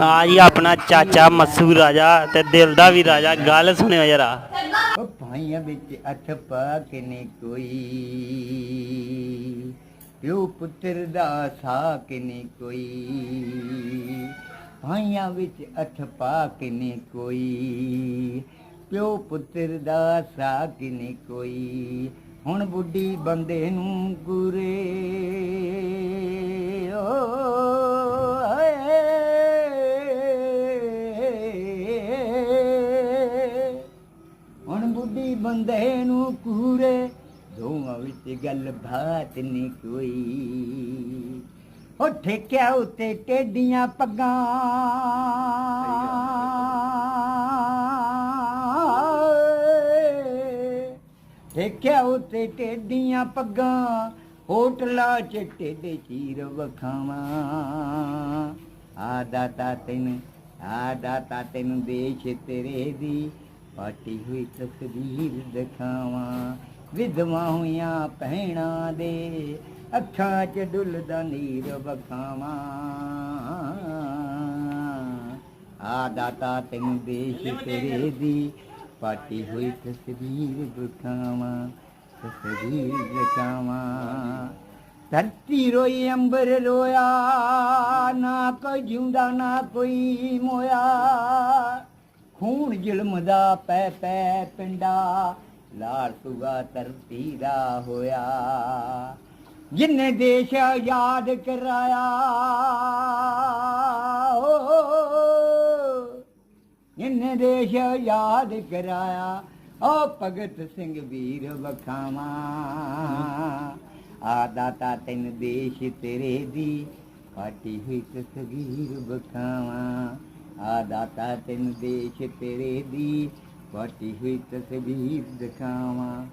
ਆ ਜੀ, ਆਪਣਾ ਚਾਚਾ ਮਸੂ ਰਾਜਾ ਤੇ ਦਿਲ ਦਾ ਵੀ ਰਾਜਾ, ਗੱਲ ਸੁਣਿਓ ਜਰਾ। ਉਹ ਭਾਈਆਂ ਵਿੱਚ ਅੱਠ ਪਾ ਕੇ ਨੇ ਕੋਈ। ਪਿਓ ਪੁੱਤਰ ਦਾ ਸਾਕ ਨਹੀਂ ਕੋਈ। ਭਾਈਆਂ ਵਿੱਚ ਅੱਠ ਪਾ ਕੇ ਨੇ ਕੋਈ। ਪਿਓ ਪੁੱਤਰ ਦਾ ਸਾਕ ਨੇ ਕੋਈ। ਹੁਣ ਬੁੱਢੀ ਬੰਦੇ ਨੂੰ ਗੁਰੇ। ਓ ਬੰਦੇ ਨੂੰ ਕੂਰੇ, ਦੋਵਾਂ ਵਿੱਚ ਗੱਲ ਬਾਤ ਨਹੀਂ ਕੋਈ। ਉਹ ਠੇਕਿਆ ਉੱਤੇ ਟੇਡੀਆਂ ਪੱਗਾਂ। ਠੇਕਿਆ ਉੱਤੇ ਟੇਡੀਆਂ ਪੱਗਾਂ, ਹੋਟਲਾਂ ਚ ਟੇਡੇ ਚੀਰ ਵਖਾਵਾਂ। ਆ ਦਾਤਾ ਤੈਨੂੰ ਆ ਦਾਤਾ ਤੈਨੂੰ ਦੇਸ਼ ਤੇਰੇ ਦੀ फाटी हुई तस्वीर दखा विधवाऊं दे अखा च डुलदा नीर बखावां आ दी फाटी हुई तस्वीर दुखा तस्वीर खाधी रोई अंबर रोया नई मोया। ਹੁਣ ਜ਼ੁਲਮ ਦਾ ਪੈ ਪੈ ਪਿੰਡਾ, ਲਾਲ ਸੁਗਾ ਧਰਤੀ ਦਾ ਹੋਇਆ। ਜਿਨੇ ਦੇਸ਼ ਆਜ਼ਾਦ ਕਰਾਇਆ, ਓ ਦੇਸ਼ ਆਜ਼ਾਦ ਕਰਾਇਆ, ਓ ਭਗਤ ਸਿੰਘ ਵੀਰ ਵਖਾਵਾਂ। ਆ ਦਾਤਾ ਤੈਨ ਦੇਸ਼ ਤੇਰੇ ਦੀ, ਪਾਟੀ ਹੋਈ ਤਸਵੀਰ ਵਖਾਵਾਂ। ਆ ਦਾਤਾ ਤੈਨ ਦੇਸ਼ ਤੇਰੇ ਦੀ ਪਾਟੀ ਹੋਈ ਤਸਵੀਰ ਦਿਖਾਵਾਂ